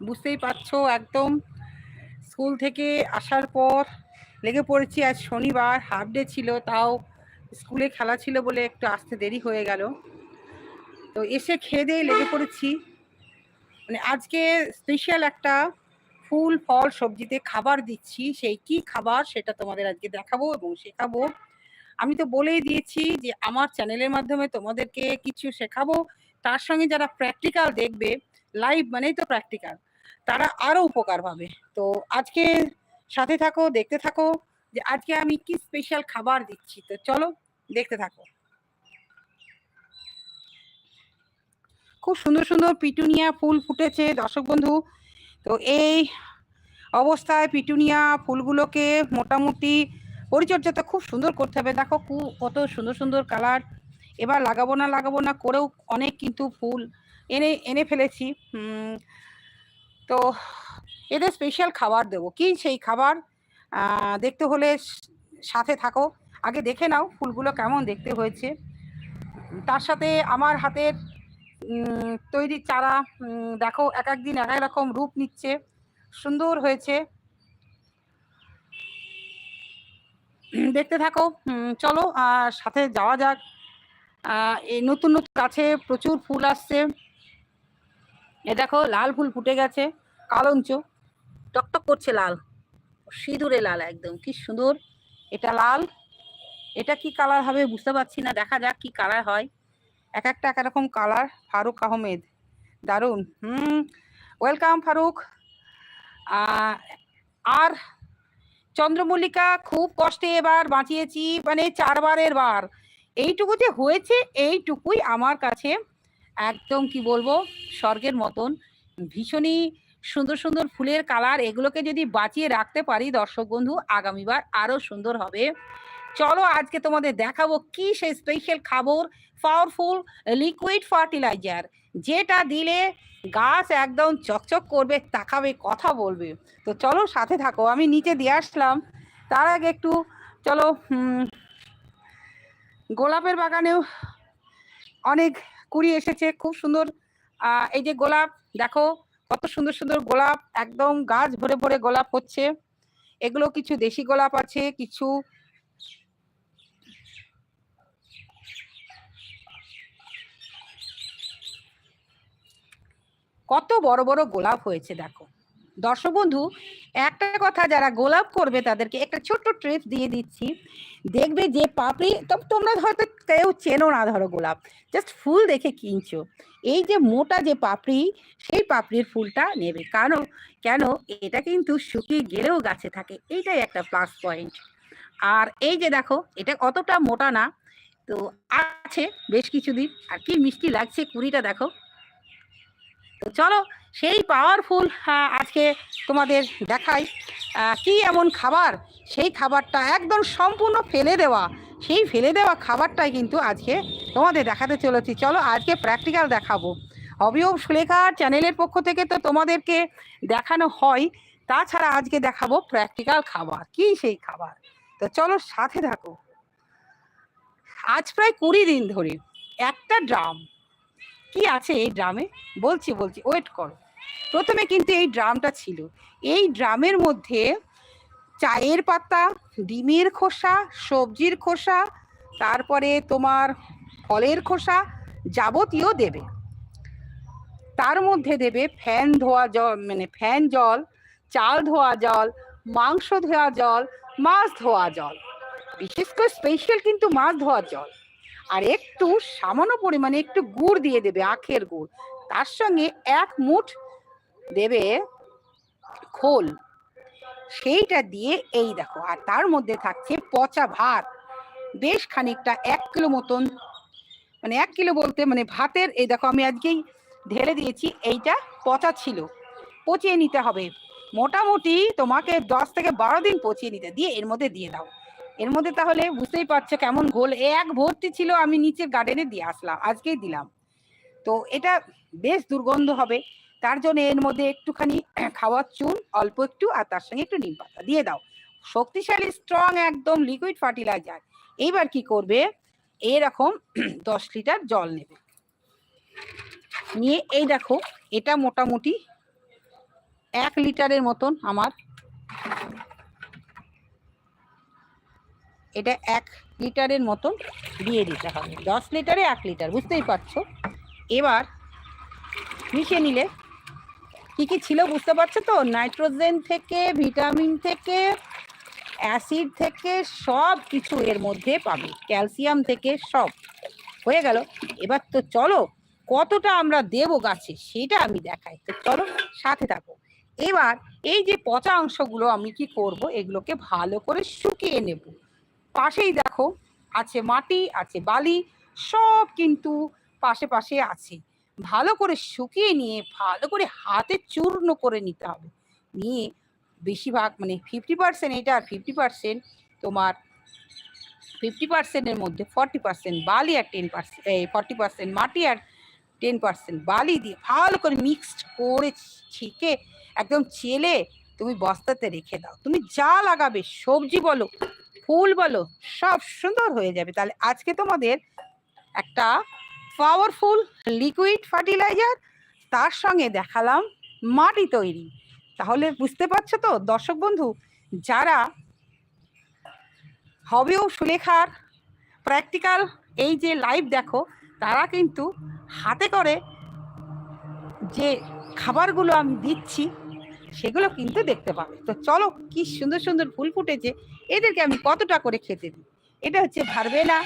বুঝতেই পারছ, একদম স্কুল থেকে আসার পর লেগে পড়েছি। আজ শনিবার হাফ ডে ছিল, তাও স্কুলে খেলা ছিল বলে একটু আসতে দেরি হয়ে গেল। তো এসে খেয়ে দিয়ে লেগে পড়েছি। মানে আজকে স্পেশাল একটা ফুল, ফল, সবজিতে খাবার দিচ্ছি। সেই কি খাবার সেটা তোমাদের আজকে দেখাবো এবং শেখাবো। আমি তো বলেই দিয়েছি যে আমার চ্যানেলের মাধ্যমে তোমাদেরকে কিছু শেখাবো। তার সঙ্গে যারা প্র্যাকটিক্যাল দেখবে লাইভ মানেই তো প্র্যাকটিক্যাল তারা আরও উপকার পাবে। তো আজকে সাথে থাকো, দেখতে থাকো যে আজকে আমি কি স্পেশাল খাবার দিচ্ছি। তো চলো দেখতে থাকো। খুব সুন্দর সুন্দর পিটুনিয়া ফুল ফুটেছে দর্শক বন্ধু। তো এই অবস্থায় পিটুনিয়া ফুলগুলোকে মোটামুটি পরিচর্যাটা খুব সুন্দর করতে হবে। দেখো কত সুন্দর সুন্দর কালার এবার লাগাবো না লাগাবো না, করেও অনেক কিন্তু ফুল এনে এনে ফেলেছি। তো এদের স্পেশাল খাবার দেবো। কি সেই খাবার? দেখতে হলে সাথে থাকো। আগে দেখে নাও ফুলগুলো কেমন দেখতে হয়েছে। তার সাথে আমার হাতের তৈরি চারা দেখো এক এক দিন এক এক রকম রূপ নিচ্ছে। সুন্দর হয়েছে। দেখতে থাকো। চলো আর সাথে যাওয়া যাক। এই নতুন নতুন গাছে প্রচুর ফুল আসছে। এ দেখো, লাল ফুল ফুটে গেছে। কালঞ্চ টকটক করছে লাল। সিঁদুরে লাল একদম, কি সুন্দর। এটা লাল। এটা কি কালার হবে বুঝতে পারছি না, দেখা যাক কি কালার হয়। এক একটা এক রকম কালার ফারুক আহমেদ। দারুণ হুম ওয়েলকাম ফারুক। আর চন্দ্রমল্লিকা খুব কষ্টে এবার বাঁচিয়েছি মানে চারবারের বার। এইটুকু যে হয়েছে, এইটুকুই আমার কাছে একদম কি বলব স্বর্গের মতন। ভীষণই সুন্দর সুন্দর ফুলের কালার। এগুলোকে যদি বাঁচিয়ে রাখতে পারি দর্শক বন্ধু, আগামীবার আরও সুন্দর হবে। চলো আজকে তোমাদের দেখাবো কি সেই স্পেশাল খাবার পাওয়ারফুল লিকুইড ফার্টিলাইজার যেটা দিলে গাছ একদম চকচক করবে, তাকাবে, কথা বলবে। তো চলো সাথে থাকো, আমি নিচে দিয়ে আসলাম। তার আগে একটু, চলো গোলাপের বাগানেও অনেক কুড়ি এসেছে, খুব সুন্দর এই যে গোলাপ, দেখো কত সুন্দর সুন্দর গোলাপ, একদম গাছ ভরে ভরে গোলাপ হচ্ছে। এগুলো কিছু দেশি গোলাপ আছে, কিছু কত বড় বড় গোলাপ হয়েছে, দেখো। দর্শক বন্ধু, একটা কথা যারা গোলাপ করবে তাদেরকে একটা ছোট্ট ট্রিপ দিয়ে দিচ্ছি। দেখবে যে পাপড়ি তোমরা হয়তো কেউ চেনো না ধরো গোলাপ। জাস্ট ফুল দেখে কিনছো। এই যে মোটা যে পাপড়ি, সেই পাপড়ির ফুলটা নেবে। কারণ, কেন? এটা কিন্তু শুকিয়ে গেলেও গাছে থাকে। এইটাই একটা প্লাস পয়েন্ট আর এই যে দেখো, এটা অতটা মোটা না। তো আছে বেশ কিছুদিন। আর কি মিষ্টি লাগছে কুড়িটা দেখো। তো চলো সেই পাওয়ারফুল আজকে তোমাদের দেখাই কি এমন খাবার? সেই খাবারটা একদম সম্পূর্ণ ফেলে দেওয়া। সেই ফেলে দেওয়া খাবারটাই কিন্তু আজকে তোমাদের দেখাতে চলেছি। চলো আজকে প্র্যাকটিক্যাল দেখাবো। অবিয়ব সুলেখার চ্যানেলের পক্ষ থেকে তো তোমাদেরকে দেখানো হয়, তাছাড়া আজকে দেখাবো প্র্যাকটিক্যাল খাবার। কি সেই খাবার? তো চলো সাথে থাকো। আজ প্রায় কুড়ি দিন ধরে একটা ড্রাম কি আছে এই ড্রামে? বলছি বলছি ওয়েট করো। প্রথমে কিন্তু এই ড্রামটা ছিল। এই ড্রামের মধ্যে চায়ের পাতা, ডিমের খোসা, সবজির খোসা, তারপরে তোমার ফলের খোসা যাবতীয় দেবে। তার মধ্যে দেবে ফ্যান ধোয়া জল মানে ফ্যান জল, চাল ধোয়া জল, মাংস ধোয়া জল, মাছ ধোয়া জল। বিশেষ করে স্পেশাল কিন্তু মাছ ধোয়ার জল। আর একটু সামান্য পরিমাণে একটু গুড় দিয়ে দেবে, আখের গুড়। তার সঙ্গে এক মুঠ দেবে খোল। সেইটা দিয়ে এই দেখো, আর তার মধ্যে থাকছে পচা ভাত। বেশ খানিকটা এক কিলো মতন মানে এক কিলো বলতে মানে ভাতের, এই দেখো আমি আজকেই ঢেলে দিয়েছি, এইটা পচা ছিল। পচিয়ে নিতে হবে। মোটামুটি তোমাকে দশ থেকে বারো দিন পচিয়ে নিতে, দিয়ে এর মধ্যে দিয়ে দাও। এর মধ্যে তাহলে বুঝতেই পারছ কেমন গোল। এক ভর্তি ছিল, আমি নিচের গার্ডেনে দিয়ে আসলাম, আজকেই দিলাম। তো এটা বেশ দুর্গন্ধ হবে, তার জন্য এর মধ্যে একটুখানি খাওয়ার চুন, অল্প একটু, আর তার সঙ্গে একটু নিম পাতা দিয়ে দাও। শক্তিশালী স্ট্রং একদম লিকুইড ফার্টিলাইজার এইবার কি করবে? এরকম দশ লিটার জল নেবে। নিয়ে এই দেখো, এটা মোটামুটি এক লিটারের মতন আমার এটা এক লিটারের মতন দিয়ে দিতে হবে। দশ লিটারে এক লিটার, বুঝতেই পারছ? এবার মিশিয়ে নিলে কি কি ছিল বুঝতে পারছ তো? নাইট্রোজেন থেকে, ভিটামিন থেকে, অ্যাসিড থেকে সব কিছু এর মধ্যে পাবে। ক্যালসিয়াম থেকে সব। হয়ে গেল। এবার তো চলো, কতটা আমরা দেবো গাছে সেটা আমি দেখাই। তো চলো, সাথে থাকো। এবার এই যে পচা অংশগুলো আমি কি করব, এগুলোকে ভালো করে শুকিয়ে নেব। পাশেই দেখো আছে মাটি, আছে বালি, সব কিন্তু পাশে পাশে আছে। ভালো করে শুকিয়ে নিয়ে, ভালো করে হাতে চূর্ণ করে নিতে হবে। নিয়ে বেশিরভাগ মানে ফিফটি পার্সেন্ট এটা আর ফিফটি পার্সেন্ট তোমার ফিফটি পার্সেন্টের মধ্যে ফর্টি পার্সেন্ট বালি আর টেন পার্সেন্ট ফর্টি পার্সেন্ট মাটি আর টেন পার্সেন্ট বালি দিয়ে ভালো করে মিক্সড করে ছেঁকে একদম চেলে তুমি বস্তাতে রেখে দাও। তুমি যা লাগাবে সবজি বলো ফুল বলো, সব সুন্দর হয়ে যাবে। তাহলে আজকে তোমাদের একটা পাওয়ারফুল লিকুইড ফার্টিলাইজার তার সঙ্গে দেখালাম মাটি তৈরি। তাহলে বুঝতে পারছ তো, দর্শক বন্ধু, যারা হবেও সুলেখার প্র্যাকটিক্যাল এই যে লাইভ দেখো, তারা কিন্তু হাতে করে যে খাবারগুলো আমি দিচ্ছি সেগুলো কিন্তু দেখতে পাবে। তো চলো কি সুন্দর সুন্দর ফুল ফুটেছে, এদেরকে আমি কতটা করে খেতে দিই? এটা হচ্ছে ভারবেলা,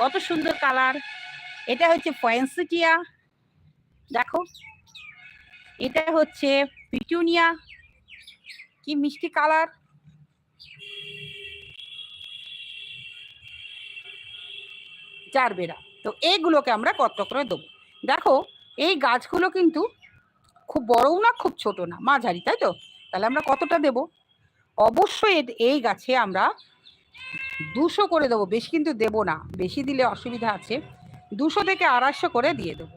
কত সুন্দর কালার। এটা হচ্ছে পয়েন্সিটিয়া দেখো। এটা হচ্ছে পিটুনিয়া, কি মিষ্টি কালার। জারবেরা। তো এইগুলোকে আমরা কত করে দেবো? দেখো, এই গাছগুলো কিন্তু খুব বড়ও না, খুব ছোট না, মাঝারি, তাই তো? তাহলে আমরা কতটা দেব? অবশ্যই এই গাছে আমরা দুশো করে দেবো, বেশি কিন্তু দেব না, বেশি দিলে অসুবিধা আছে। দুশো থেকে আড়াইশো করে দিয়ে দেবো।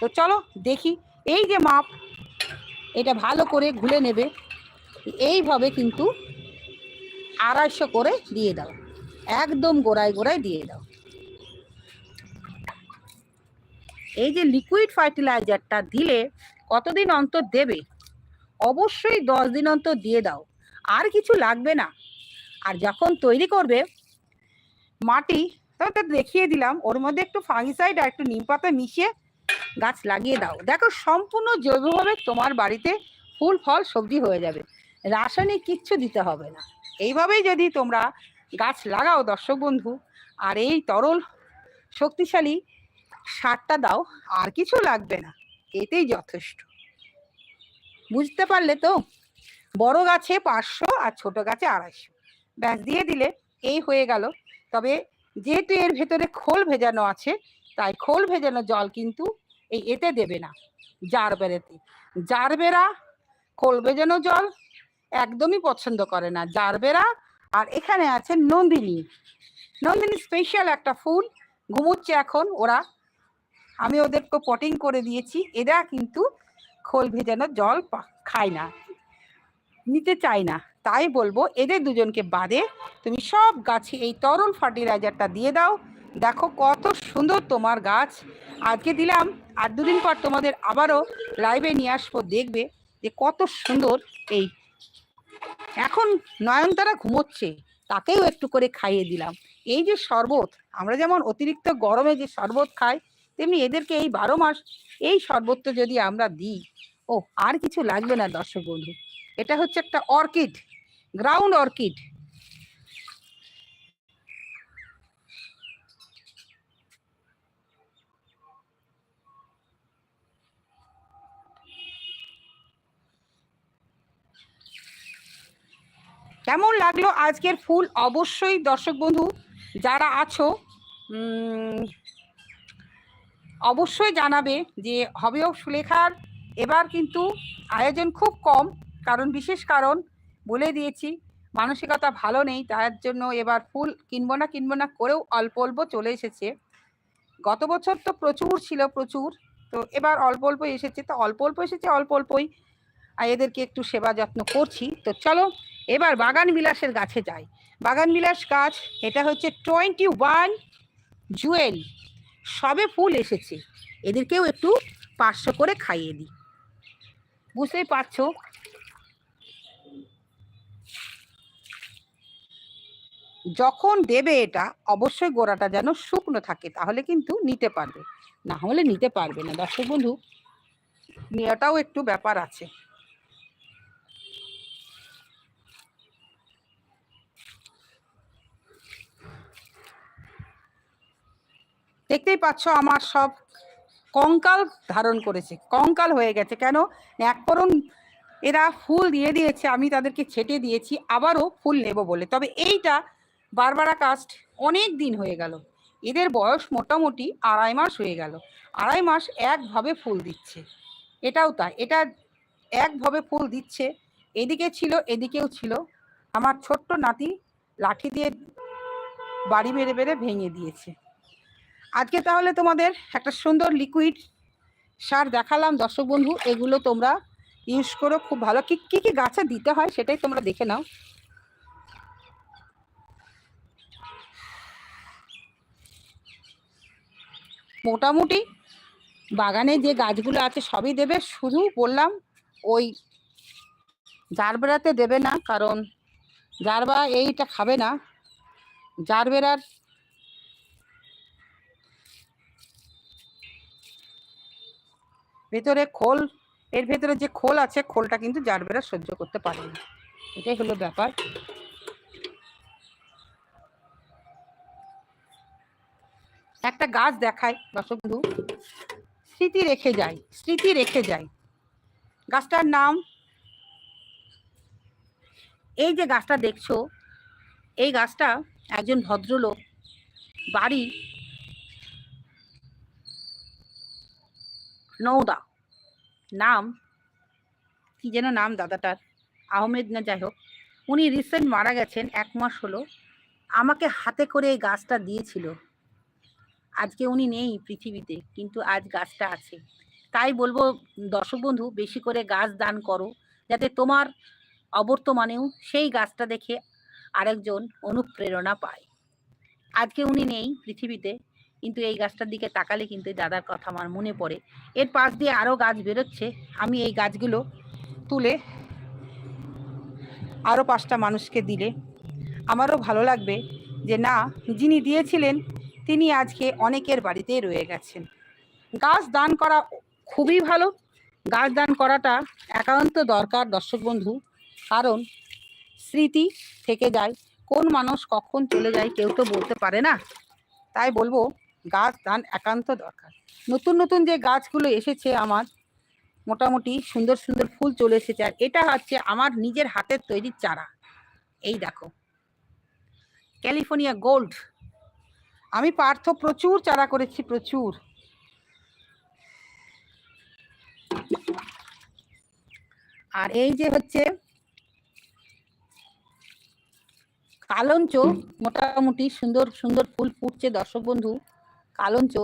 তো চলো দেখি, এই যে মাপ, এটা ভালো করে ঘুলে নেবে, এইভাবে কিন্তু আড়াইশো করে দিয়ে দাও, একদম গোড়ায় গোড়ায় দিয়ে দাও। এই যে লিকুইড ফার্টিলাইজারটা দিলে কতদিন অন্তর দেবে? অবশ্যই দশ দিন অন্তর দিয়ে দাও। আর কিছু লাগবে না। আর যখন তৈরি করবে মাটি তো দেখিয়ে দিলাম, ওর মধ্যে একটু ফাঙ্গিসাইড আর একটু নিম পাতা মিশিয়ে গাছ লাগিয়ে দাও। দেখো, সম্পূর্ণ জৈবভাবে তোমার বাড়িতে ফুল, ফল, সবজি হয়ে যাবে। রাসায়নিক কিচ্ছু দিতে হবে না। এইভাবেই যদি তোমরা গাছ লাগাও, দর্শক বন্ধু, আর এই তরল শক্তিশালী সারটা দাও, আর কিছু লাগবে না। এতেই যথেষ্ট। বুঝতে পারলে তো? বড় গাছে পাঁচশো আর ছোট গাছে আড়াইশো। ব্যাস, দিয়ে দিলে। এই হয়ে গেল। তবে যেহেতু এর ভেতরে খোল ভেজানো আছে, তাই খোল ভেজানো জল কিন্তু এই এতে দেবে না, জার বেড়েতে। জার বেড়া, খোল ভেজানো জল একদমই পছন্দ করে না। জার বেড়া, আর এখানে আছে নন্দিনী। নন্দিনী স্পেশাল একটা ফুল। ঘুমোচ্ছে এখন ওরা আমি ওদেরকে পটিং করে দিয়েছি। এরা কিন্তু খোল ভেজানো জল খায় না, নিতে চায় না। তাই বলব, এদের দুজনকে বাদে তুমি সব গাছে এই তরল ফার্টিলাইজারটা দিয়ে দাও। দেখো কত সুন্দর তোমার গাছ। আজকে দিলাম, আর দুদিন পর তোমাদের আবারও লাইভে নিয়ে আসব। দেখবে যে কত সুন্দর এই। এখন নয়নতারা ঘুমোচ্ছে, তাকেও একটু করে খাইয়ে দিলাম। এই যে শরবত, আমরা যেমন অতিরিক্ত গরমে যে শরবত খাই তেমনি এদেরকে এই বারো মাস, এই শরবতটা যদি আমরা দিই, ও, আর কিছু লাগবে না দর্শক বন্ধু। এটা হচ্ছে একটা অর্কিড, গ্রাউন্ড অর্কিড। কেমন লাগল আজকের ফুল? অবশ্যই দর্শক বন্ধু, যারা আছো অবশ্যই জানাবে যে হবেও সুলেখার। এবার কিন্তু আয়োজন খুব কম, কারণ বিশেষ কারণ বলে দিয়েছি, মানসিকতা ভালো নেই, তার জন্য এবার ফুল কিনবো না কিনবো না করেও অল্প অল্প চলে এসেছে। গত বছর তো প্রচুর ছিল, প্রচুর। তো এবার অল্প অল্প এসেছে, তো অল্প অল্প এসেছে, অল্প অল্পই। এদেরকে একটু সেবা যত্ন করছি। তো চলো, এবার বাগান বিলাসের গাছে যাই। বাগান বিলাস গাছ, এটা হচ্ছে টোয়েন্টি ওয়ান জুয়েল। সবে ফুল এসেছে। এদেরকেও একটু পাঁচশো করে খাইয়ে দিই। বুঝতেই পারছ? যখন দেবে এটা, অবশ্যই গোড়াটা যেন শুকনো থাকে, তাহলে কিন্তু নিতে পারবে। না হলে নিতে পারবে না। দর্শক বন্ধু, নেওয়াটাও একটু ব্যাপার আছে। দেখতেই পাচ্ছ আমার সব কঙ্কাল ধারণ করেছে। কঙ্কাল হয়ে গেছে কেন? এক করণ এরা ফুল দিয়ে দিয়েছে, আমি তাদেরকে ছেটে দিয়েছি, আবারও ফুল নেব বলে। তবে এইটা বারবারা কাস্ট অনেক দিন হয়ে গেল। এদের বয়স মোটামুটি আড়াই মাস হয়ে গেল। আড়াই মাস একভাবে ফুল দিচ্ছে। এটাও তাই, এটা একভাবে ফুল দিচ্ছে। এদিকে ছিল, এদিকেও ছিল। আমার ছোট্ট নাতি লাঠি দিয়ে বাড়ি মেরে মেরে ভেঙে দিয়েছে। আজকে তাহলে তোমাদের একটা সুন্দর লিকুইড সার দেখালাম, দর্শক বন্ধু। এগুলো তোমরা ইউজ করো, খুব ভালো। কি, কী কী গাছে দিতে হয় সেটাই তোমরা দেখে নাও। মোটামুটি বাগানে যে গাছগুলো আছে সবই দেবে, শুধু বললাম ওই জারবেরাতে দেবে না, কারণ জারবা এইটা খাবে না। জারবেরার ভেতরে খোল, এর ভেতরে যে খোল আছে, খোলটা কিন্তু জারবেরা সহ্য করতে পারে না। এটাই হলো ব্যাপার। একটা গাছ দেখায় দর্শক বন্ধু। স্মৃতি রেখে যায় স্মৃতি রেখে যায় গাছটার নাম, এই যে গাছটা দেখছ, এই গাছটা একজন ভদ্রলোক বাড়ি নৌদা নাম? কি যেন নাম দাদাটার? আহমেদ না যাই হোক। উনি রিসেন্ট মারা গেছেন, এক মাস হলো। আমাকে হাতে করে এই গাছটা দিয়েছিল। আজকে উনি নেই পৃথিবীতে, কিন্তু আজ গাছটা আছে। তাই বলব, দর্শক বন্ধু, বেশি করে গাছ দান করো, যাতে তোমার অবর্তমানেও সেই গাছটা দেখে আরেকজন অনুপ্রেরণা পায়। আজকে উনি নেই পৃথিবীতে কিন্তু এই গাছটার দিকে তাকালে কিন্তু দাদার কথা আমার মনে পড়ে। এর পাশ দিয়ে আরও গাছ বেরোচ্ছে। আমি এই গাছগুলো তুলে আরও পাঁচটা মানুষকে দিলে। আমারও ভালো লাগবে যে না, যিনি দিয়েছিলেন, তিনি আজকে অনেকের বাড়িতে রয়ে গেছেন। গাছ দান করা খুবই ভালো। গাছ দান করাটা একান্ত দরকার দর্শক বন্ধু। কারণ স্মৃতি থেকে যায়। কোন মানুষ কখন চলে যায় কেউ তো বলতে পারে না। তাই বলব গাছ দান একান্ত দরকার। নতুন নতুন যে গাছগুলো এসেছে আমার, মোটামুটি সুন্দর সুন্দর ফুল চলে এসেছে আর এটা হচ্ছে আমার নিজের হাতের তৈরি চারা। এই দেখো। California gold. আমি পার্থ প্রচুর চারা করেছি, প্রচুর। আর এই যে হচ্ছে কালঞ্চ, মোটামুটি সুন্দর সুন্দর ফুল ফুটছে দর্শক বন্ধু। কালঞ্চ।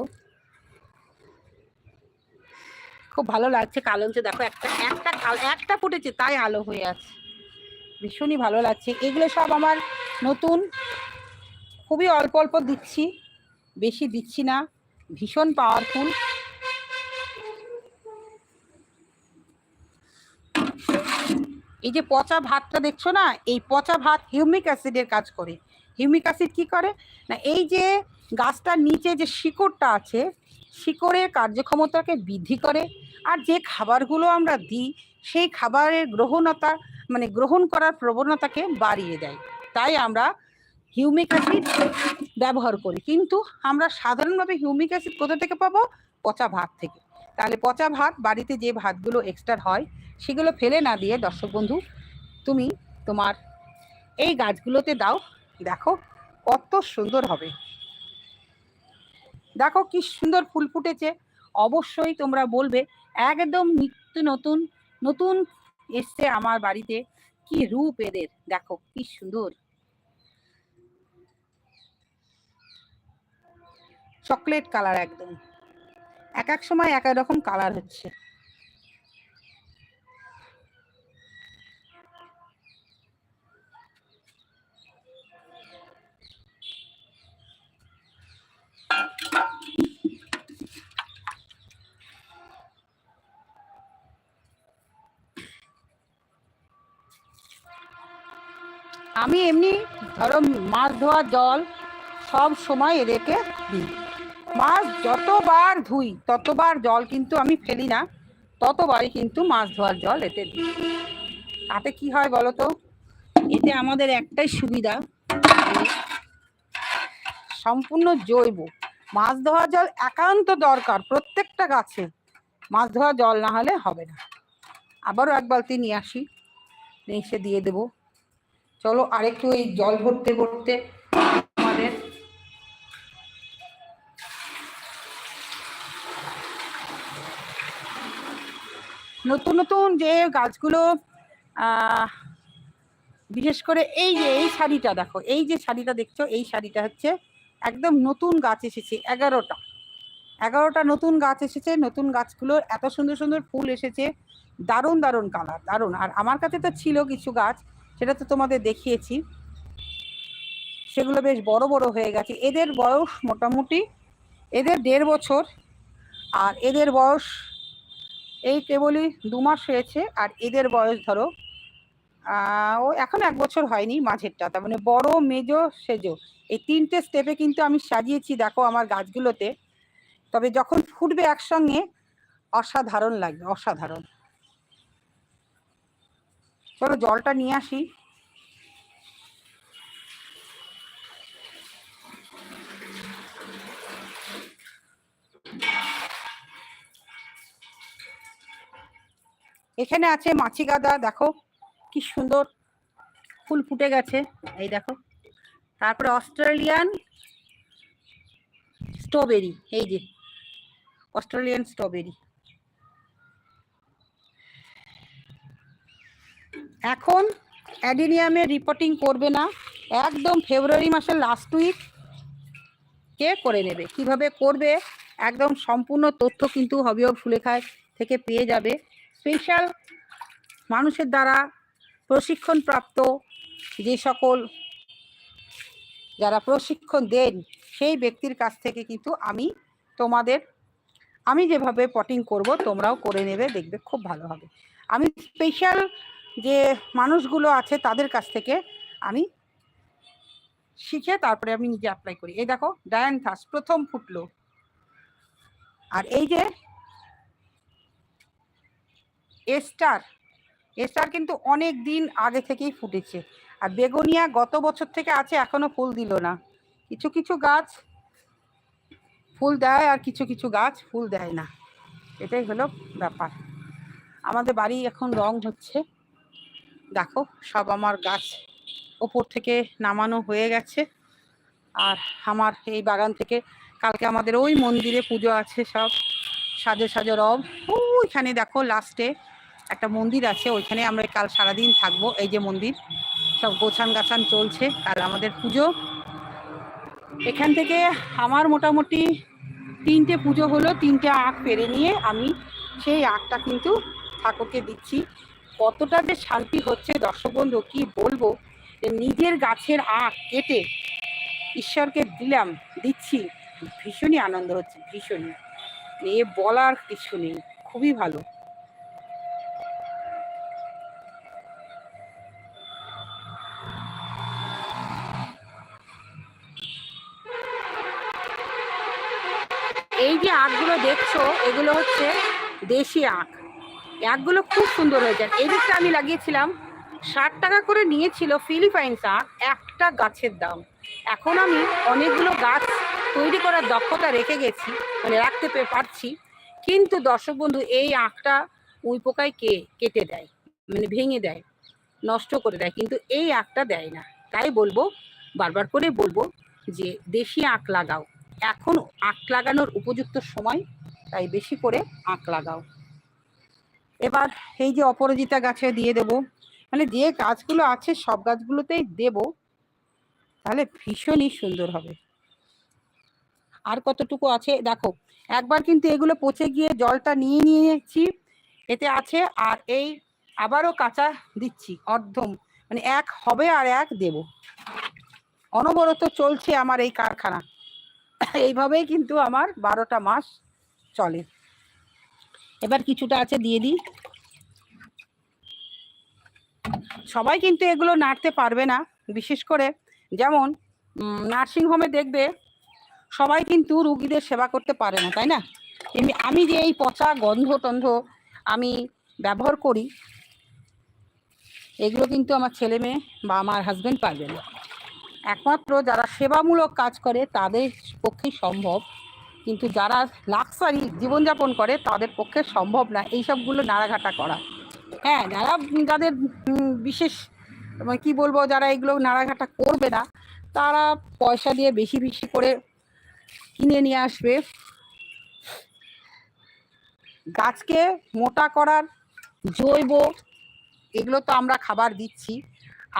খুব ভালো লাগছে কালঞ্চ। দেখো একটা একটা একটা ফুটেছে, তাই আলো হয়ে আছে। ভীষণই ভালো লাগছে। এগুলো সব আমার নতুন। খুবই অল্প অল্প দিচ্ছি। বেশি দিচ্ছি না। ভীষণ পাওয়ারফুল এই যে পচা ভাতটা দেখছ না? এই পচা ভাত হিউমিক অ্যাসিডের কাজ করে। হিউমিক অ্যাসিড কি করে? না, এই যে গাছটার নিচে যে শিকড়টা আছে, শিকড়ের কার্যক্ষমতাকে বৃদ্ধি করে আর যে খাবারগুলো আমরা দিই, সেই খাবারের গ্রহণতা মানে গ্রহণ করার প্রবণতাকে বাড়িয়ে দেয়। তাই আমরা হিউমিক অ্যাসিড ব্যবহার করি। কিন্তু আমরা সাধারণভাবে হিউমিক অ্যাসিড কোথা থেকে পাবো? পচা ভাত থেকে। তাহলে পচা ভাত, বাড়িতে যে ভাতগুলো এক্সট্রা হয়, সেগুলো ফেলে না দিয়ে দর্শক বন্ধু, তুমি তোমার এই গাছগুলোতে দাও। দেখো, কত সুন্দর হবে। দেখো কি সুন্দর ফুল ফুটেছে। অবশ্যই তোমরা বলবে, একদম নিত্য নতুন নতুন এসছে আমার বাড়িতে। কি রূপ এদের, দেখো কি সুন্দর। চকলেট কালার একদম। এক এক সময় এক এক রকম কালার হচ্ছে। আমি এমনি ধরো মাছ ধোয়ার জল সব সময় এদেরকে দিই। মাছ যতবার ধুই, ততবার জল কিন্তু আমি ফেলি না, ততবারই কিন্তু মাছ ধোয়ার জল এতে দিই। তাতে কি হয় বলো তো? এতে আমাদের একটাই সুবিধা সম্পূর্ণ জৈব। মাছ ধোয়া জল একান্ত দরকার প্রত্যেকটা গাছে। মাছ ধোয়া জল না হলে হবে না। আবারও এক বালতি নিয়ে আসি। নিয়ে এসে দিয়ে দেবো। চলো আরেকটু এই জল ভরতে ভরতে আমাদের নতুন নতুন যে গাছগুলো বিশেষ করে এই যে এই শাড়িটা দেখো, এই যে শাড়িটা দেখছ, এই শাড়িটা হচ্ছে একদম নতুন গাছ এসেছে, এগারোটা। এগারোটা নতুন গাছ এসেছে, নতুন গাছগুলোর এত সুন্দর সুন্দর ফুল এসেছে, দারুণ দারুণ কালার দারুণ। আর আমার কাছে তো ছিল কিছু গাছ, সেটা তো তোমাদের দেখিয়েছি। সেগুলো বেশ বড় বড় হয়ে গেছে। এদের বয়স মোটামুটি, এদের দেড় বছর, আর এদের বয়স এই কেবলই দু মাস হয়েছে, আর এদের বয়স ধরো ও এখন এক বছর হয়নি মাঝেরটা, তার মানে বড়, মেজো, সেজো। এই তিনটে স্টেপে কিন্তু আমি সাজিয়েছি, দেখো আমার গাছগুলোতে। তবে যখন ফুটবে একসঙ্গে, অসাধারণ লাগবে, অসাধারণ। চলো জলটা নিয়ে আসি। এখানে আছে মাছি গাদা দেখো। কি সুন্দর ফুল ফুটে গেছে। এই দেখো। তারপরে অস্ট্রেলিয়ান স্ট্রবেরি, এই যে, অস্ট্রেলিয়ান স্ট্রবেরি। এখন অ্যাডিনিয়ামে রিপোর্টিং করবে না। একদম ফেব্রুয়ারি মাসের লাস্ট উইক কে করে নেবে? কীভাবে করবে? একদম সম্পূর্ণ তথ্য কিন্তু হবি অফ সুলেখায় থেকে পেয়ে যাবে। স্পেশাল মানুষের দ্বারা প্রশিক্ষণপ্রাপ্ত যে সকল যারা প্রশিক্ষণ দেন, সেই ব্যক্তির কাছ থেকে কিন্তু আমি তোমাদের, আমি যেভাবে পটিং করব, তোমরাও করে নেবে, দেখবে খুব ভালো হবে। আমি স্পেশাল যে মানুষগুলো আছে, তাদের কাছ থেকে আমি শিখে তারপরে আমি নিজে অ্যাপ্লাই করি। এই দেখো ডায়ান্থাস প্রথম ফুটলো। আর এই যে এস্টার এস্টার কিন্তু অনেক দিন আগে থেকেই ফুটেছে। আর বেগুনিয়া গত বছর থেকে আছে, এখনও ফুল দিল না। কিছু কিছু গাছ ফুল দেয় আর কিছু কিছু গাছ ফুল দেয় না। এটাই হলো ব্যাপার। আমাদের বাড়ি এখন রং হচ্ছে। দেখো, সব আমার গাছ ওপর থেকে নামানো হয়ে গেছে। আর আমার এই বাগান থেকে কালকে আমাদের ওই মন্দিরে পুজো আছে সব। সাজো সাজো রব। ওইখানে দেখো লাস্টে একটা মন্দির আছে, ওইখানে আমরা কাল সারাদিন থাকব, এই যে মন্দির। সব গোছান গাছান চলছে, কাল আমাদের পুজো। এখান থেকে আমার মোটামুটি তিনটে পুজো হলো, তিনটে আঁক পেরে নিয়ে আমি সেই আঁকটা কিন্তু ঠাকুরকে দিচ্ছি। কতটা যে শান্তি হচ্ছে, দর্শক বন্ধু, কি বলব? যে নিজের গাছের আঁক কেটে ঈশ্বরকে দিলাম, দিচ্ছি। ভীষণই আনন্দ হচ্ছে, ভীষণই। এ বলার কিছু নেই, খুবই ভালো। যে আঁকগুলো দেখছ, এগুলো হচ্ছে দেশি আঁক এই আঁকগুলো খুব সুন্দর হয়েছে। এই দিকটা আমি লাগিয়েছিলাম, ষাট টাকা করে নিয়েছিল ফিলিপাইন্স আঁক একটা গাছের দাম। এখন আমি অনেকগুলো গাছ তৈরি করার দক্ষতা রেখে গেছি মানে রাখতে পে- পারছি। কিন্তু দর্শক বন্ধু, এই আঁকটা উই পোকায় কে কেটে দেয়? মানে ভেঙে দেয়, নষ্ট করে দেয়। কিন্তু এই আঁকটা দেয় না। তাই বলব, বারবার করে বলব যে দেশি আঁক লাগাও। এখন আঁক লাগানোর উপযুক্ত সময়, তাই বেশি করে আঁক লাগাও। এবার এই যে অপরাজিতা গাছে দিয়ে দেব। মানে যে গাছগুলো আছে, সব গাছগুলোতেই দেব। তাহলে ভীষণই সুন্দর হবে। আর কতটুকু আছে? দেখো, একবার কিন্তু এগুলো পচে গিয়ে জলটা নিয়ে নিয়েছি, এতে আছে, আর এই আবারও কাঁচা দিচ্ছি, অর্ধম। মানে এক হবে আর এক দেব। অনবরত চলছে আমার এই কারখানা। এইভাবেই কিন্তু আমার বারোটা মাস চলে। এবার কিছুটা আছে দিয়ে দিই। সবাই কিন্তু এগুলো নাড়তে পারবে না, বিশেষ করে যেমন নার্সিংহোমে দেখবে সবাই কিন্তু রুগীদের সেবা করতে পারে না, তাই না? আমি যে এই পচা গন্ধ টন্ধ আমি ব্যবহার করি, এগুলো কিন্তু আমার ছেলে মেয়ে বা আমার হাজবেন্ড পারবে না। একমাত্র যারা সেবামূলক কাজ করে তাদের পক্ষেই সম্ভব। কিন্তু যারা লাক্সারি জীবনযাপন করে তাদের পক্ষে সম্ভব না এইসবগুলো নাড়াঘাটা করা। হ্যাঁ যারা যাদের বিশেষ মানে কি বলব, যারা এগুলো নাড়াঘাটা করবে না, তারা পয়সা দিয়ে বেশি বেশি করে কিনে নিয়ে আসবে। গাছকে মোটা করার জৈব, এগুলো তো আমরা খাবার দিচ্ছি।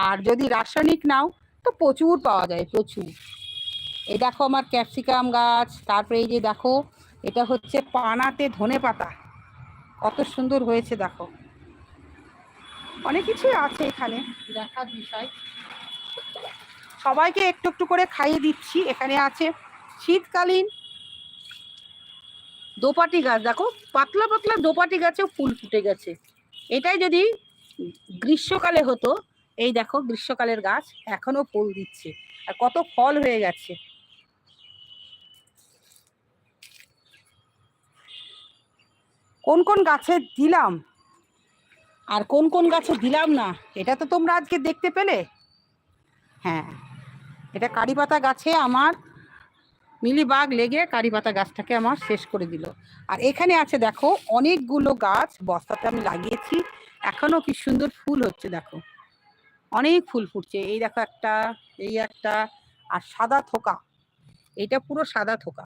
আর যদি রাসায়নিক নাও তো প্রচুর পাওয়া যায় প্রচুর। এই দেখো আমার ক্যাপসিকাম গাছ তারপরে এই যে দেখো এটা হচ্ছে পানাতে ধনে পাতা। কত সুন্দর হয়েছে দেখো। অনেক কিছুই আছে এখানে। দেখার বিষয়। সবাইকে একটু একটু করে খাইয়ে দিচ্ছি। এখানে আছে শীতকালীন দোপাটি গাছ। দেখো পাতলা পাতলা দোপাটি গাছেও ফুল ফুটে গেছে। এটাই যদি গ্রীষ্মকালে হতো এই দেখো গ্রীষ্মকালের গাছ, এখনও ফুল দিচ্ছে। আর কত ফল হয়ে গেছে। কোন কোন গাছে দিলাম? আর কোন কোন গাছে দিলাম না? এটা তো তোমরা আজকে দেখতে পেলে। হ্যাঁ এটা কারি পাতা গাছে আমার মিলিবাগ লেগে কারি পাতা গাছটাকে আমার শেষ করে দিল। আর এখানে আছে দেখো, অনেকগুলো গাছ, বস্তাতে আমি লাগিয়েছি। এখনও কি সুন্দর ফুল হচ্ছে, দেখো। অনেক ফুল ফুটছে। এই দেখো একটা, এই একটা, আর সাদা থোকা। এইটা পুরো সাদা থোকা।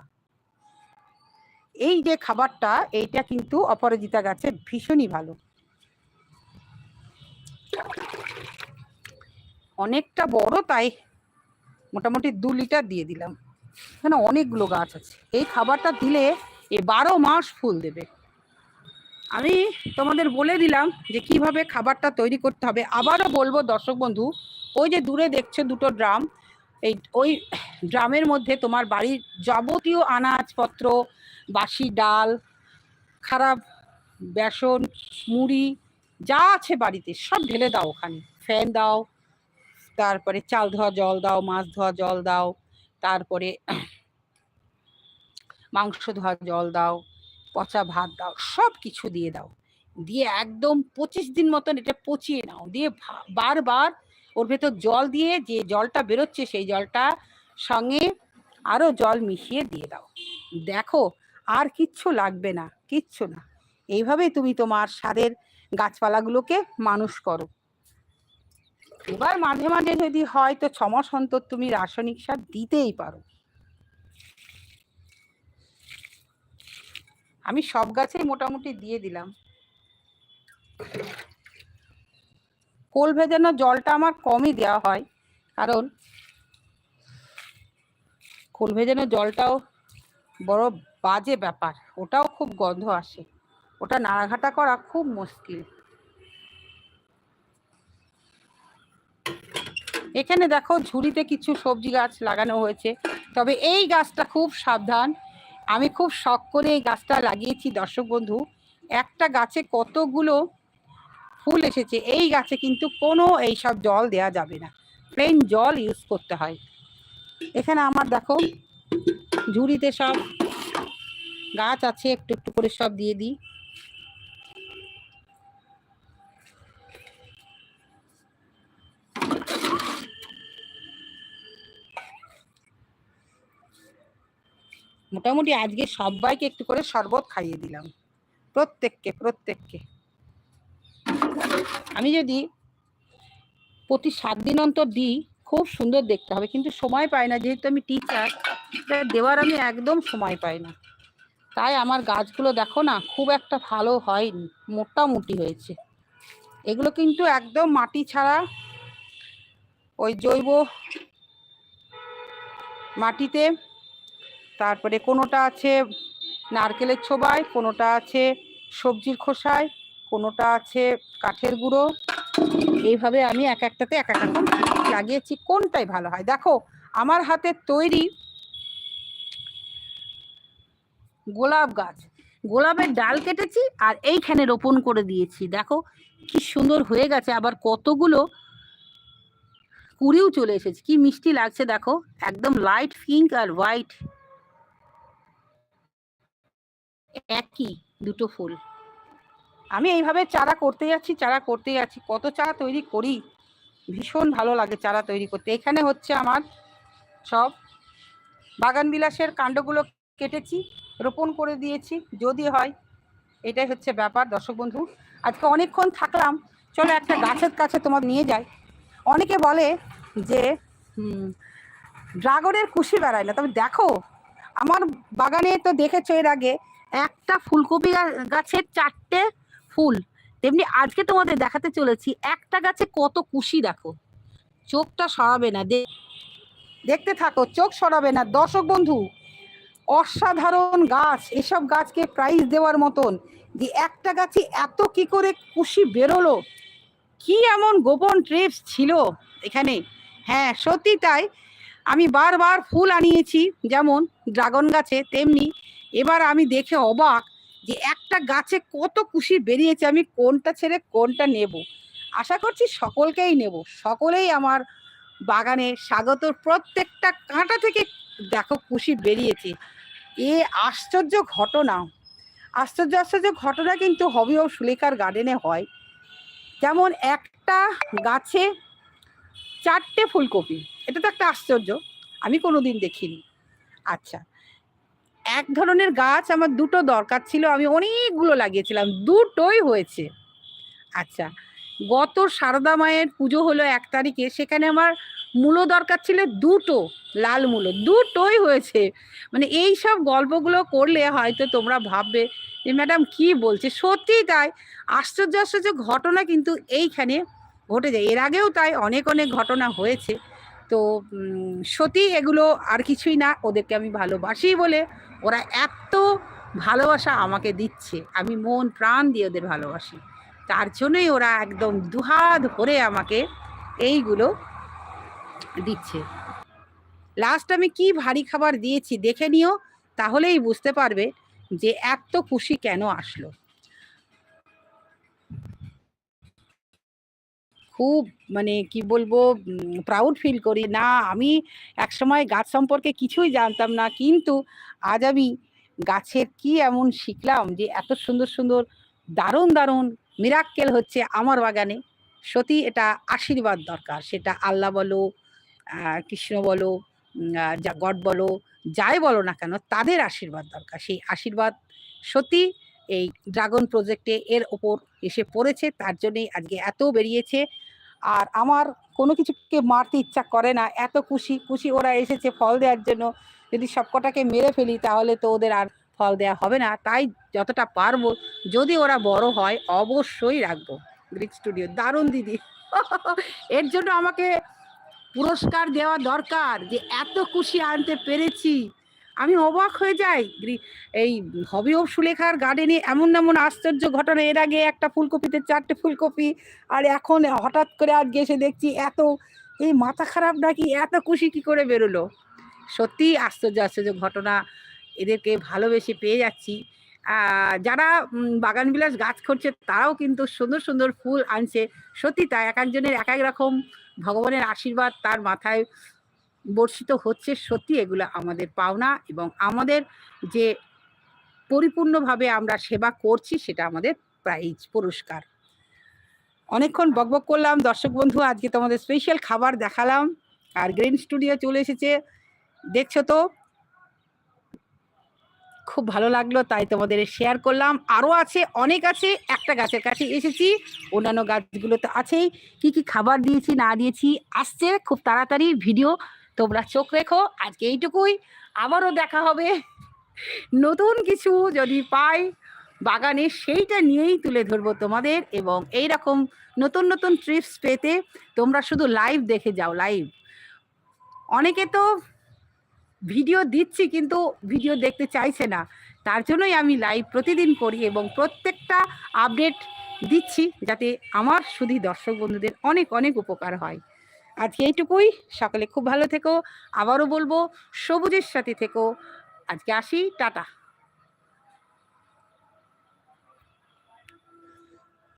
এই যে খাবারটা, এইটা কিন্তু অপরাজিতা গাছের ভীষণই ভালো। অনেকটা বড়, তাই মোটামুটি দু লিটার দিয়ে দিলাম। এখানে অনেকগুলো গাছ আছে। এই খাবারটা দিলে এ বারো মাস ফুল দেবে। আমি তোমাদের বলে দিলাম যে কীভাবে খাবারটা তৈরি করতে হবে। আবারও বলব দর্শক বন্ধু, ওই যে দূরে দেখছ দুটো ড্রাম, এই ওই ড্রামের মধ্যে তোমার বাড়ির যাবতীয় আনাজপত্র, বাসি ডাল, খারাপ বেসন, মুড়ি, যা আছে বাড়িতে, সব ঢেলে দাও ওখানে। ফ্যান দাও, তারপরে চাল ধোয়া জল দাও, মাছ ধোয়া জল দাও, তারপরে মাংস ধোয়া জল দাও পচা ভাত দাও সব কিছু দিয়ে দাও। দিয়ে একদম পঁচিশ দিন মতন এটা পচিয়ে নাও। দিয়ে বারবার ওর ভেতর জল দিয়ে যে জলটা বেরোচ্ছে সেই জলটা সঙ্গে আরও জল মিশিয়ে দিয়ে দাও। দেখো, আর কিচ্ছু লাগবে না, কিচ্ছু না। এইভাবে তুমি তোমার স্বাদের গাছপালাগুলোকে মানুষ করো। এবার মাঝে মাঝে যদি হয় তো ছমাস অন্তর তুমি রাসায়নিক সার দিতেই পারো। আমি সব গাছেই মোটামুটি দিয়ে দিলাম। কোল ভেজানো জলটা আমার কমই দেওয়া হয়, কারণ কোল ভেজানো জলটাও বড় বাজে ব্যাপার, ওটাও খুব গন্ধ আসে। ওটা নাড়াঘাটা করা খুব মুশকিল। এখানে দেখো ঝুড়িতে কিছু সবজি গাছ লাগানো হয়েছে, তবে এই গাছটা খুব সাবধান আমি খুব শখ করে এই গাছটা লাগিয়েছি, দর্শক বন্ধু। একটা গাছে কতগুলো ফুল এসেছে, এই গাছে কিন্তু কোনো এইসব জল দেয়া যাবে না। প্লেন জল ইউজ করতে হয়। এখানে আমার দেখো, ঝুড়িতে সব গাছ আছে, একটু একটু করে সব দিয়ে দিই। মোটামুটি আজকে সবাইকে একটু করে শরবত খাইয়ে দিলাম। প্রত্যেককে প্রত্যেককে। আমি যদি প্রতি সাত দিন অন্তর দিই, খুব সুন্দর দেখতে হবে। কিন্তু সময় পাই না, যেহেতু আমি টিচার দেওয়ার আমি একদম সময় পাই না। তাই আমার গাছগুলো দেখো না, খুব একটা ভালো হয়নি, মোটামুটি হয়েছে। এগুলো কিন্তু একদম মাটি ছাড়া ওই জৈব মাটিতে তারপরে কোনোটা আছে নারকেলের ছোবায়, কোনোটা আছে সবজির খোসায়, কোনোটা আছে কাঠের গুঁড়ো। এইভাবে আমি এক একটাতে এক এক রকম লাগিয়েছি, কোনটাই ভালো হয়। দেখো, আমার হাতের তৈরি গোলাপ গাছ। গোলাপের ডাল কেটেছি আর এইখানে রোপণ করে দিয়েছি। দেখো, কি সুন্দর হয়ে গেছে। আবার কতগুলো কুড়িও চলে এসেছে। কি মিষ্টি লাগছে, দেখো। একদম লাইট পিঙ্ক আর হোয়াইট একই, দুটো ফুল। আমি এইভাবে চারা করতে যাচ্ছি, চারা করতে যাচ্ছি। কত চারা তৈরি করি? ভীষণ ভালো লাগে চারা তৈরি করতে। এখানে হচ্ছে আমার সব বাগান বিলাসের কাণ্ডগুলো কেটেছি, রোপণ করে দিয়েছি। যদি হয়, এটাই হচ্ছে ব্যাপার দর্শক বন্ধু। আজকে অনেকক্ষণ থাকলাম। চলো একটা গাছের কাছে তোমার নিয়ে যাই। অনেকে বলে যে ড্রাগনের খুশি বেড়ায় না। তবে দেখো, আমার বাগানে তো দেখেছ এর আগে একটা ফুলকপি গাছের চারটে ফুল। তেমনি আজকে তোমাদের দেখাতে চলেছি, একটা গাছে কত কুশি দেখো। চোখটা সরাবে না দেখতে থাকো, চোখ সরাবে না। দর্শক বন্ধু, অসাধারণ গাছ, এসব গাছকে প্রাইজ দেওয়ার মতন। যে একটা গাছে এত কি করে কুশি বেরোলো? কি এমন গোপন ট্রিপস ছিল এখানে? হ্যাঁ সত্যি তাই। আমি বারবার ফুল আনিয়েছি, যেমন ড্রাগন গাছে, তেমনি এবার আমি দেখে অবাক যে একটা গাছে কত কুশি বেরিয়েছে, আমি কোনটা ছেড়ে কোনটা নেব? আশা করছি সকলকেই নেব। সকলেই আমার বাগানে স্বাগত। প্রত্যেকটা কাঁটা থেকে দেখো কুশি বেরিয়েছে। এ আশ্চর্য ঘটনা। আশ্চর্য আশ্চর্য ঘটনা কিন্তু হবেও সুলেখার গার্ডেনে হয়। যেমন একটা গাছে চারটে ফুলকপি। এটা তো একটা আশ্চর্য। আমি কোনো দিন দেখিনি। আচ্ছা এক ধরনের গাছ আমার দুটো দরকার ছিল, আমি অনেকগুলো লাগিয়েছিলাম, দুটোই হয়েছে। আচ্ছা গত সারদা মায়ের পুজো হলো এক তারিখে, সেখানে আমার মূলো দরকার ছিল দুটো, লাল মূলো, দুটোই হয়েছে। মানে এই সব গল্পগুলো করলে হয়তো তোমরা ভাববে যে, ম্যাডাম, কি বলছে? সত্যিই তাই, আশ্চর্য আশ্চর্য ঘটনা কিন্তু এইখানে ঘটে যায়। এর আগেও তাই অনেক অনেক ঘটনা হয়েছে। তো সত্যি এগুলো আর কিছুই না। ওদেরকে আমি ভালোবাসি বলে ওরা এত ভালোবাসা আমাকে দিচ্ছে। আমি মন প্রাণ দিয়ে ওদের ভালোবাসি। তার জন্যই ওরা একদম দুহাত ভরে আমাকে এইগুলো দিচ্ছে। লাস্ট আমি কি ভারী খাবার দিয়েছি দেখে নিও, তাহলেই বুঝতে পারবে যে এত খুশি কেন আসলো। খুব মানে কি বলব প্রাউড ফিল করি। না, আমি একসময় গাছ সম্পর্কে কিছুই জানতাম না, কিন্তু আজ আমি গাছের কি এমন শিখলাম যে এত সুন্দর সুন্দর, দারুণ দারুণ মিরাক্কেল হচ্ছে আমার বাগানে। সত্যি এটা আশীর্বাদ দরকার। সেটা আল্লাহ বলো কৃষ্ণ বলো যা গড বলো, যাই বলো না কেন, তাদের আশীর্বাদ দরকার। সেই আশীর্বাদ সত্যি এই ড্রাগন প্রজেক্টে এর ওপর এসে পড়েছে, তার জন্যই আজকে এত বেরিয়েছে। আর আমার কোনো কিছুকে মারতে ইচ্ছা করে না। এত খুশি খুশি ওরা এসেছে ফল দেওয়ার জন্য। যদি সবকটাকে মেরে ফেলি তাহলে তো ওদের আর ফল দেওয়া হবে না। তাই যতটা পারব, যদি ওরা বড় হয় অবশ্যই রাখব। গ্রিক স্টুডিও, দারুণ দিদি। এর জন্য আমাকে পুরস্কার দেওয়া দরকার যে এত খুশি আনতে পেরেছি। আমি অবাক হয়ে যাই। এই হবি অফ সুলেখার গার্ডেনে এমন এমন আশ্চর্য ঘটনা। এর আগে একটা ফুলকপিতে চারটে ফুলকপি, আর এখন হঠাৎ করে আজকে এসে দেখছি এত, এই মাথা খারাপ নাকি? এত খুশি কি করে বেরোলো? সত্যি আশ্চর্য আশ্চর্য ঘটনা। এদেরকে ভালোবেসে পেয়ে যাচ্ছি। যারা বাগান বিলাস গাছ করছে, তারাও কিন্তু সুন্দর সুন্দর ফুল আনছে। সত্যি তাই এক একজনের এক এক রকম ভগবানের আশীর্বাদ তার মাথায়। বর্ষিত হচ্ছে সত্যি এগুলো আমাদের পাওনা এবং আমাদের যে পরিপূর্ণভাবে আমরা সেবা করছি সেটা আমাদের প্রাইজ পুরস্কার। অনেকক্ষণ বকবক করলাম, দর্শক বন্ধু, আজকে তোমাদের স্পেশাল খাবার দেখালাম আর গ্রিন স্টুডিও চলে এসেছে। দেখছ তো? খুব ভালো লাগল, তাই তোমাদের শেয়ার করলাম। আরও আছে, অনেক আছে, একটা গাছের কাছে এসেছি। অন্যান্য গাছগুলো তো আছেই। কি কি খাবার দিয়েছি, না দিয়েছি, আসছে। খুব তাড়াতাড়ি ভিডিও তোমরা চোখ রেখো আজকে এইটুকুই। আবারও দেখা হবে। নতুন কিছু যদি পাই, বাগানে সেইটা নিয়েই তুলে ধরবো তোমাদের এবং এই রকম নতুন নতুন ট্রিপস পেতে তোমরা শুধু লাইভ দেখে যাও লাইভ অনেকে তো ভিডিও দিচ্ছি কিন্তু ভিডিও দেখতে চাইছে না। তার জন্যই আমি লাইভ প্রতিদিন করি এবং প্রত্যেকটা আপডেট দিচ্ছি যাতে আমার শুধু দর্শক বন্ধুদের অনেক অনেক উপকার হয়। আজকে এইটুকুই। সকলে খুব ভালো থেকো। আবারও বলব সবুজের সাথে থেকো। আজকে আসি টাটা।